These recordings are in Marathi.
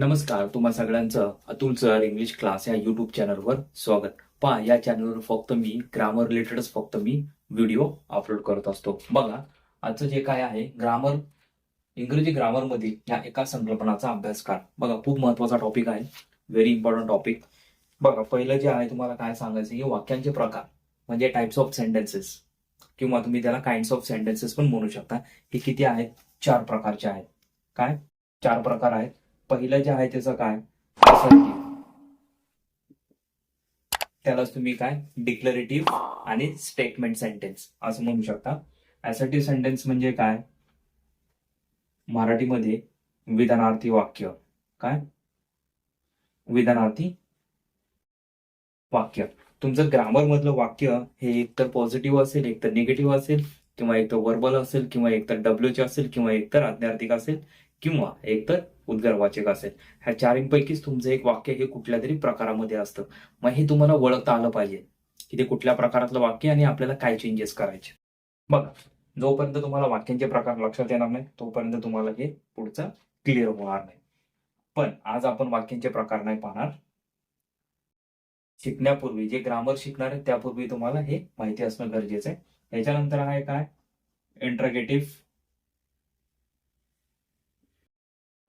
नमस्कार तुम्हा सगळ्यांचं अतुल सर इंग्लिश क्लास या युट्यूब चॅनलवर स्वागत. पहा या चॅनलवर फक्त मी ग्रामर रिलेटेडच फक्त मी व्हिडिओ अपलोड करत असतो. बघा आजचं जे काय आहे ग्रामर इंग्रजी ग्रामर मधील या एका संकल्पनाचा अभ्यास करा बघा खूप महत्त्वाचा टॉपिक आहे व्हेरी इम्पॉर्टंट टॉपिक बघा पहिलं जे आहे तुम्हाला काय सांगायचं हे वाक्यांचे प्रकार म्हणजे टाइप्स ऑफ सेंटेन्सेस किंवा तुम्ही त्याला काइंड्स ऑफ सेंटेन्सेस पण म्हणू शकता. हे किती आहेत? चार प्रकारचे आहेत. काय? चार प्रकार आहेत. पहिलं जे आहे त्याचं काय? त्यालाच तुम्ही काय? डिक्लरेटिव्ह आणि स्टेटमेंट सेंटेन्स असं म्हणू शकता. ऍसर्टिव्ह सेंटेन्स म्हणजे काय? मराठीमध्ये विधानार्थी वाक्य. काय? विधानार्थी वाक्य. तुमचं ग्रामर मधलं वाक्य हे एकतर पॉझिटिव्ह असेल एकतर निगेटिव्ह असेल किंवा एकतर वर्बल असेल किंवा एकतर डब्ल्यूचे असेल किंवा एकतर आज्ञार्थिक असेल किंवा एकतर उद्गारवाचक असेल. ह्या चारींपैकीच तुमचं एक वाक्य हे कुठल्या तरी प्रकारामध्ये असतं. मग हे तुम्हाला ओळखता आलं पाहिजे की ते कुठल्या प्रकारातलं वाक्य आणि आपल्याला काय चेंजेस करायचे. बघा जोपर्यंत तुम्हाला वाक्यांचे प्रकार लक्षात येणार नाही तोपर्यंत तुम्हाला हे पुढचं क्लिअर होणार नाही. पण आज आपण वाक्यांचे प्रकार नाही पाहणार. शिकण्यापूर्वी जे ग्रामर शिकणार आहे त्यापूर्वी तुम्हाला हे माहिती असणं गरजेचं आहे. याच्यानंतर आहे काय? Interrogative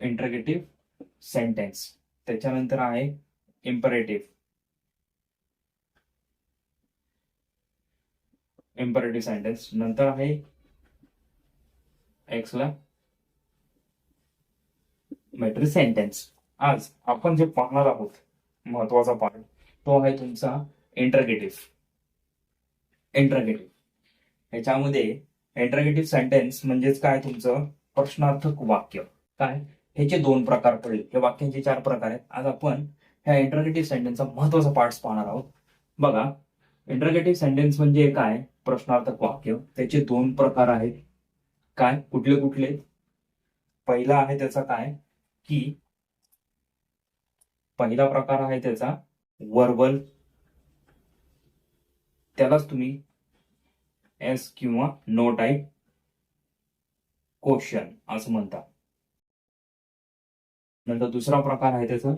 interrogative sentence. त्याच्यानंतर आहे इम्परेटिव्ह इम्परेटिव्ह सेंटेन्स नंतर आहे एक्सला मॅट्री सेंटेन्स आज आपण जे पाहणार आहोत महत्त्वाचा पार्ट तो आहे तुमचा इंटरगेटिव्ह इंटरगेटिव्ह ह्याच्यामध्ये इंटरगेटिव्ह सेंटेन्स म्हणजेच काय? तुमचं प्रश्नार्थक वाक्य. काय? ह्याचे दोन प्रकार पडले हे वाक्यांचे चार प्रकार आहेत. आज आपण ह्या इंटरगेटिव्ह सेंटेन्सचा महत्त्वाचा पार्ट पाहणार आहोत. बघा इंटरगेटिव्ह सेंटेन्स म्हणजे काय? प्रश्नार्थक वाक्य. त्याचे दोन प्रकार आहेत. काय? कुठले कुठले? पहिला आहे त्याचा काय? की पहिला प्रकार आहे त्याचा वर्बल त्यालाच तुम्ही एस किंवा नो टाईप क्वेश्चन असं म्हणता. नंतर दुसरा प्रकार आहे त्याचा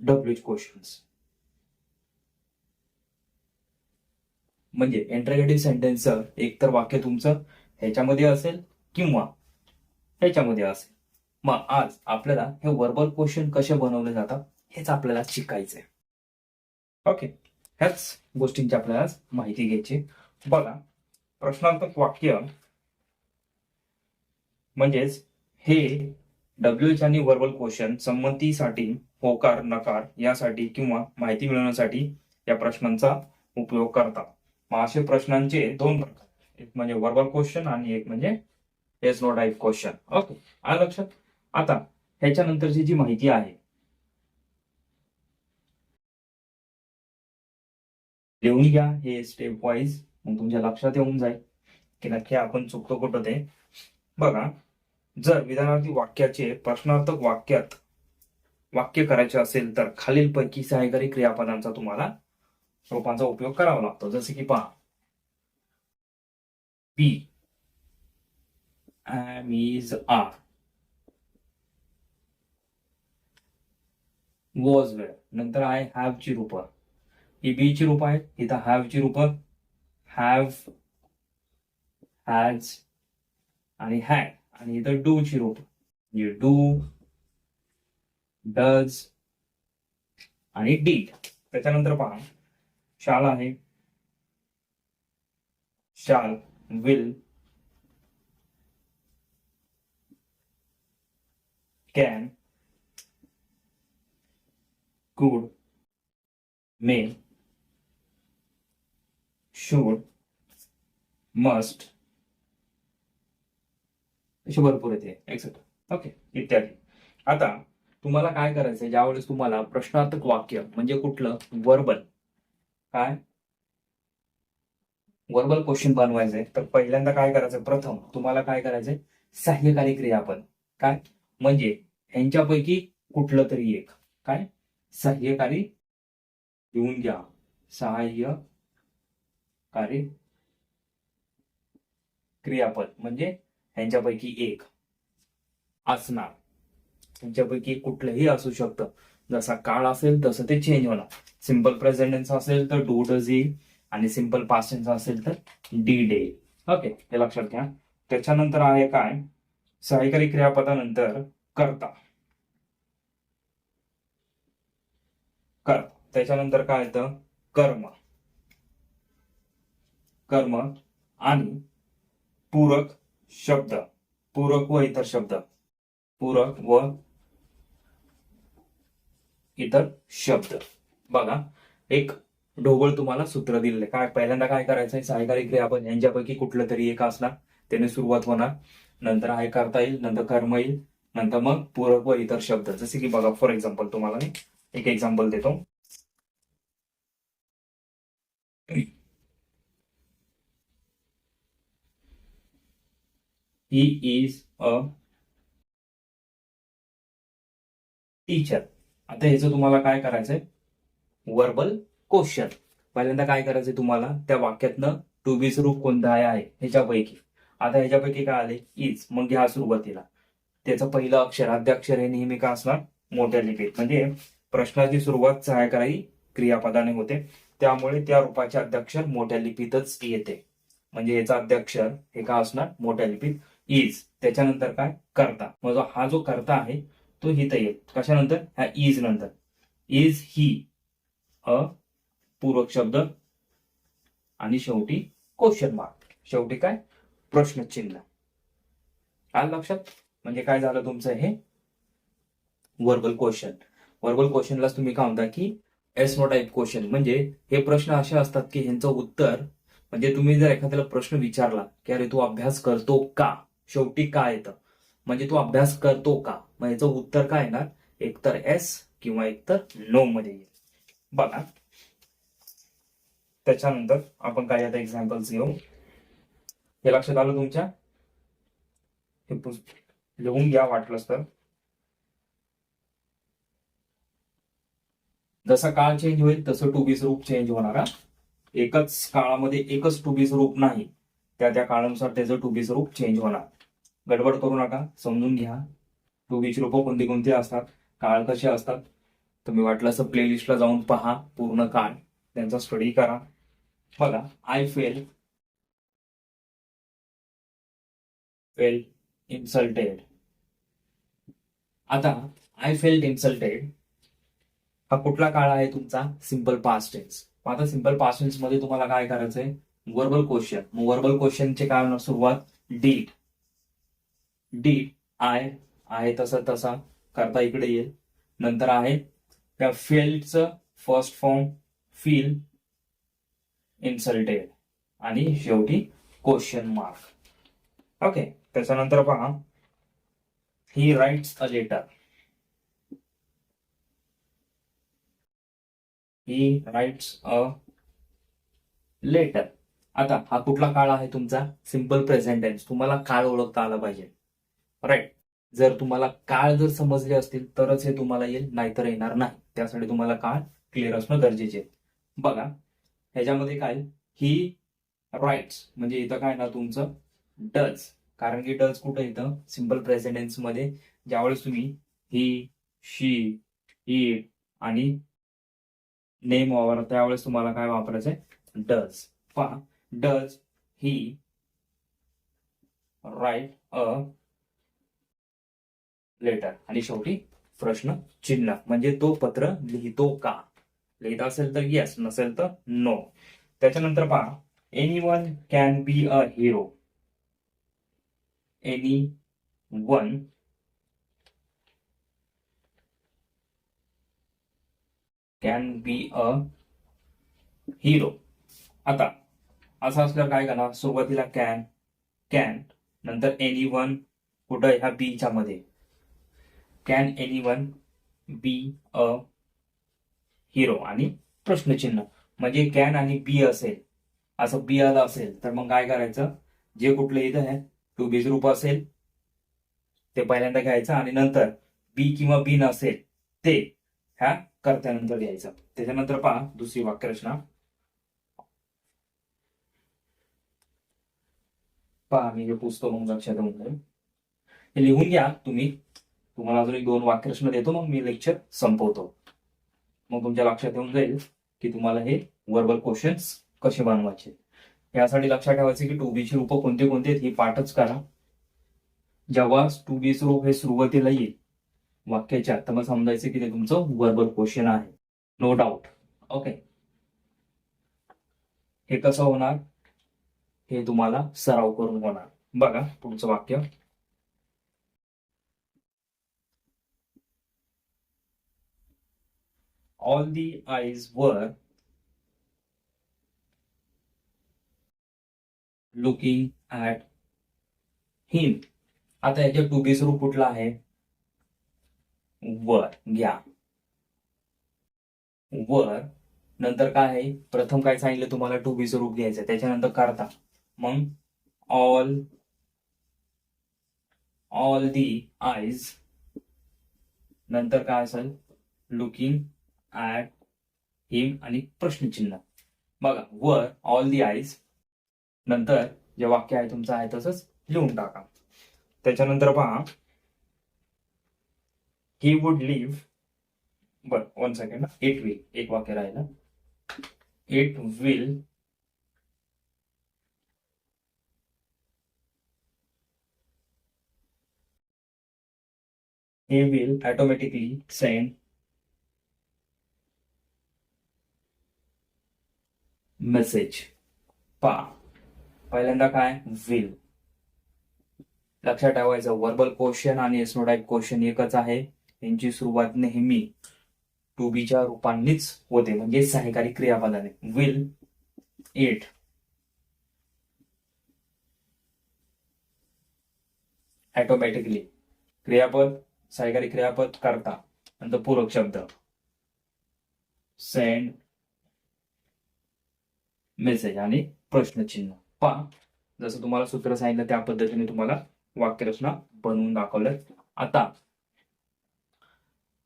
डब्ल्यूच क्वेश्चन्स म्हणजे इंटरगेटिव्ह सेंटेन्स एकतर वाक्य तुमचं ह्याच्यामध्ये असेल किंवा ह्याच्यामध्ये असेल. मग आज आपल्याला हे वर्बल क्वेश्चन कसे बनवले जातात हेच आपल्याला शिकायचंय. ओके ह्याच गोष्टींची आपल्याला माहिती घ्यायची बघा प्रश्नार्थक वाक्य म्हणजेच हे डब्ल्यूएच आणि वर्बल क्वेश्चन संमतीसाठी होकार नकार यासाठी किंवा माहिती मिळवण्यासाठी या प्रश्नांचा उपयोग करतात. मग असे प्रश्नांचे दोन प्रकार. एक म्हणजे वर्बल क्वेश्चन आणि एक म्हणजे yes no type question okay आलं लक्षात? आता ह्याच्यानंतरची जी माहिती आहे लिहून घ्या. हे स्टेप वाईज मग तुमच्या लक्षात येऊन जाईल. की नक्की आपण चुकतो कुठं ते. बघा. जर विधानार्थी वाक्याचे प्रश्नार्थक वाक्यात वाक्य करायचे असेल तर खालीलपैकी सहाय्यकारी क्रियापदांचा तुम्हाला रूपांचा उपयोग करावा लागतो. जसे की पहा. Be am is are was वेळ नंतर आहे हॅव ची रूप. ही बी ची रूप आहेत. इथं हॅव ची रूप. हॅव हॅज आणि हॅड आणि इथं डू ची रूप म्हणजे डू डज आणि डीड. त्याच्यानंतर पहा शाल आहे. Shall will can could may should must भरपूर येते एक्सेट्रा ओके इत्यादी. आता तुम्हाला काय करायचंय? ज्यावेळेस तुम्हाला प्रश्नार्थक वाक्य म्हणजे कुठलं? वर्बल काय? वर्बल क्वेश्चन बनवायचंय. तर पहिल्यांदा काय करायचं प्रथम तुम्हाला काय करायचंय? सहाय्यकारी क्रियापद. काय? म्हणजे ह्यांच्यापैकी कुठलं तरी एक. काय? सहाय्यकारी लिहून घ्या. सहाय्यकारी क्रियापद. म्हणजे यांच्यापैकी एक असणार. त्यांच्यापैकी कुठलंही असू शकतं. जसा काळ असेल तसं ते चेंज होणार. सिंपल प्रेझेंटेन्स असेल तर डू डज येईल आणि सिंपल पास्ट असेल तर डी डे ओके हे लक्षात घ्या. त्याच्यानंतर आहे काय? सहाय्यकारी क्रियापदानंतर करता. कर त्याच्यानंतर काय येतं? कर्म. कर्म आणि पूरक शब्द. पूरक व इतर शब्द. पूरक व इतर शब्द. बघा एक ढोबळ तुम्हाला सूत्र दिलेले काय पहिल्यांदा काय करायचंय सहायकारी क्रियापद यांच्यापैकी कुठलं तरी एक असणार. त्याने सुरुवात होणार. नंतर आय करता येईल नंतर कर्म येईल नंतर मग पूरक व इतर शब्द. जसे की बघा फॉर एक्झाम्पल तुम्हाला मी एक एक्झाम्पल देतो. ही इज अ टीचर आता ह्याचं तुम्हाला काय करायचंय? वर्बल क्वेश्चन पहिल्यांदा काय करायचंय तुम्हाला? त्या वाक्यातनं टू बी रूप कोणता आहे? ह्याच्यापैकी. आता ह्याच्यापैकी काय आले इज मग घ्या सुरुवातीला. त्याचं पहिलं अक्षर आद्य अक्षर हे नेहमी का असणार? मोठ्या लिपीत. म्हणजे प्रश्नाची सुरुवात सहाय्यकारी क्रियापदाने होते. त्यामुळे त्या रूपाचे अध्यक्षर मोठ्या लिपीतच येते. म्हणजे याचा अध्यक्षर हे का असणार? मोठ्या लिपीत. इज त्याच्यानंतर काय? करता. मग हा जो करता आहे तो हिथं येईल. कशानंतर? ह्या इज नंतर. इज ही अ पूरक शब्द आणि शेवटी क्वेश्चन मार्क शेवटी काय? प्रश्नचिन्ह. आलं लक्षात? म्हणजे काय झालं तुमचं हे? वर्बल क्वेश्चन वर्बल क्वेश्चनलाच तुम्ही काय म्हणता की एस नो टाईप क्वेश्चन म्हणजे हे प्रश्न असे असतात की ह्यांचं उत्तर म्हणजे तुम्ही जर एखाद्याला प्रश्न विचारला की अरे तू अभ्यास करतो का? शेवटी काय येतं? म्हणजे तू अभ्यास करतो का? मग याचं उत्तर काय येणार? एकतर एस किंवा एकतर नो मध्ये येईल. बघा. त्याच्यानंतर आपण काय आता एक्झाम्पल्स घेऊ हे लक्षात आलं तुमच्या? हे लिहून घ्या वाटलंच तर. जसा काळ चेंज होईल तसं टू बी रूप चेंज होणार एकच काळामध्ये एकच टू बी रूप नाही. त्या त्या काळानुसार त्याचं टू बी रूप चेंज होणार. गडबड करू नका समजून घ्या. टू बीची रूपं कोणती कोणती असतात काळ कसे असतात तुम्ही वाटलं असं प्लेलिस्टला जाऊन पहा पूर्ण काळ. त्यांचा स्टडी करा. बघा आय फेल फेल इन्सल्टेड आता आय फेल्ट इन्सल्टेड हा कुठला काळ आहे तुमचा? सिंपल पास्ट टेन्स आता सिंपल पास्ट टेन्समध्ये तुम्हाला काय करायचंय? वर्बल क्वेश्चन मग वर्बल क्वेश्चनचे काय होणार सुरुवात? डीड डी आय आहे तसा तसा करता इकडे येईल. नंतर आहे त्या फील्डचं फर्स्ट फॉर्म फील इन्सल्टेड आणि शेवटी क्वेश्चन मार्क ओके त्याच्यानंतर पहा. He writes a letter he writes a letter आता हा कुठला काळ आहे तुमचा? सिंपल प्रेझेंटेन्स तुम्हाला काळ ओळखता आला पाहिजे. राईट जर तुम्हाला काळ जर समजले असतील तरच हे तुम्हाला येईल नाहीतर येणार नाही. त्यासाठी तुम्हाला काळ क्लिअर असणं गरजेचे आहे. बघा ह्याच्यामध्ये काय ही राईट्स म्हणजे इथं काय ना तुमचं? डज कारण की डज कुठं येतं सिंपल प्रेझेंटेन्समध्ये. ज्यावेळेस तुम्ही ही शी इट आणि नेम वावर त्यावेळेस तुम्हाला काय वापरायचंय? डज पहा does he write a letter आणि शेवटी प्रश्न चिन्ह. म्हणजे तो पत्र लिहितो का? लिहित असेल तर येस नसेल तर नो त्याच्यानंतर पहा anyone can be a hero anyone can be a hero आता असं असल्यावर काय करणार? सुरुवातीला कॅन कॅन नंतर एनी वन कुठं ह्या बीच्या मध्ये can anyone be a hero आणि प्रश्नचिन्ह. म्हणजे कॅन आणि बी असेल. असं बी आलं असेल तर मग काय करायचं? जे कुठलं इथं आहे टू बीज रूप असेल ते पहिल्यांदा घ्यायचं आणि नंतर बी किंवा बी नसेल ते ह्या कर्त्यानंतर घ्यायचं. त्याच्यानंतर पहा दुसरी वाक्यरचना. पहा मी हे पुस्तक मग लक्षात येऊन जाईल हे लिहून घ्या तुम्ही. तुम्हाला अजून एक दोन वाक्यरचना देतो मग मी लेक्चर संपवतो. मग तुमच्या लक्षात येऊन जाईल की तुम्हाला हे वर्बल क्वेश्चन्स कसे बनवायचे. यासाठी लक्षात ठेवायचे की टू बीची रूप कोणते कोणते आहेत हे पाठच करा. जेव्हा टू बीच रूप हे सुरुवातीला येईल वाक्याच्या तर मग समजायचं की ते तुमचं वर्बल क्वेश्चन आहे. नो डाऊट ओके हे कसं होणार? हे तुम्हाला सराव करून होणार. बघा पुढचं वाक्य. All the eyes were looking at him. आता याच्या टू बी स्वरूप कुठला आहे? वर. घ्या. वर. नंतर काय आहे? प्रथम काय सांगितलं तुम्हाला? टू बी स्वरूप घ्यायचं त्याच्यानंतर करता. मग ऑल ऑल दी आईज नंतर काय असेल? लुकिंग ऍट हिम आणि प्रश्नचिन्ह. बघा वर ऑल दी आईज नंतर जे वाक्य आहे तुमचं आहे तसंच लिहून टाका. त्याच्यानंतर पहा he would leave bar one second it will एक वाक्य राहिलं. It will he will automatically send message पा. पहिल्यांदा काय? विल लक्षात ठेवायचं वर्बल क्वेश्चन आणि एस्नोटाईप क्वेश्चन एकच आहे. यांची सुरुवात नेहमी टू बीच्या रूपांनीच होते म्हणजे सहकारी क्रियापदाने. विल इट ऍटोमॅटिकली क्रियापद सहकारी क्रियापद करता. नंतर पूरक शब्द. सेंड मेसेज आणि प्रश्नचिन्ह. पहा जसं तुम्हाला सूत्र सांगितलं त्या पद्धतीने तुम्हाला वाक्यरचना बनवून दाखवलं. आता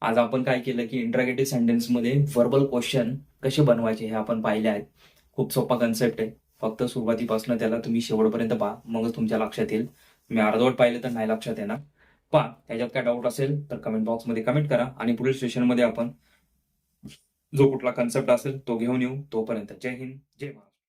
आज आपण काय केलं की इंट्रागेटिव्ह सेंटेन्समध्ये व्हर्बल क्वेश्चन कसे बनवायचे हे आपण पाहिले आहेत. खूप सोपा कन्सेप्ट आहे. फक्त सुरुवातीपासून त्याला तुम्ही शेवटपर्यंत पहा. मगच तुमच्या लक्षात येईल. मी अर्धवट पाहिलं तर नाही लक्षात येणार. पहा त्याच्यात काय डाऊट असेल तर कमेंट बॉक्समध्ये कमेंट करा. आणि पुढील सेशनमध्ये आपण जो कुठला कन्सेप्ट असेल तो घेऊन येऊ. तोपर्यंत जय हिंद जय महाराष्ट्र.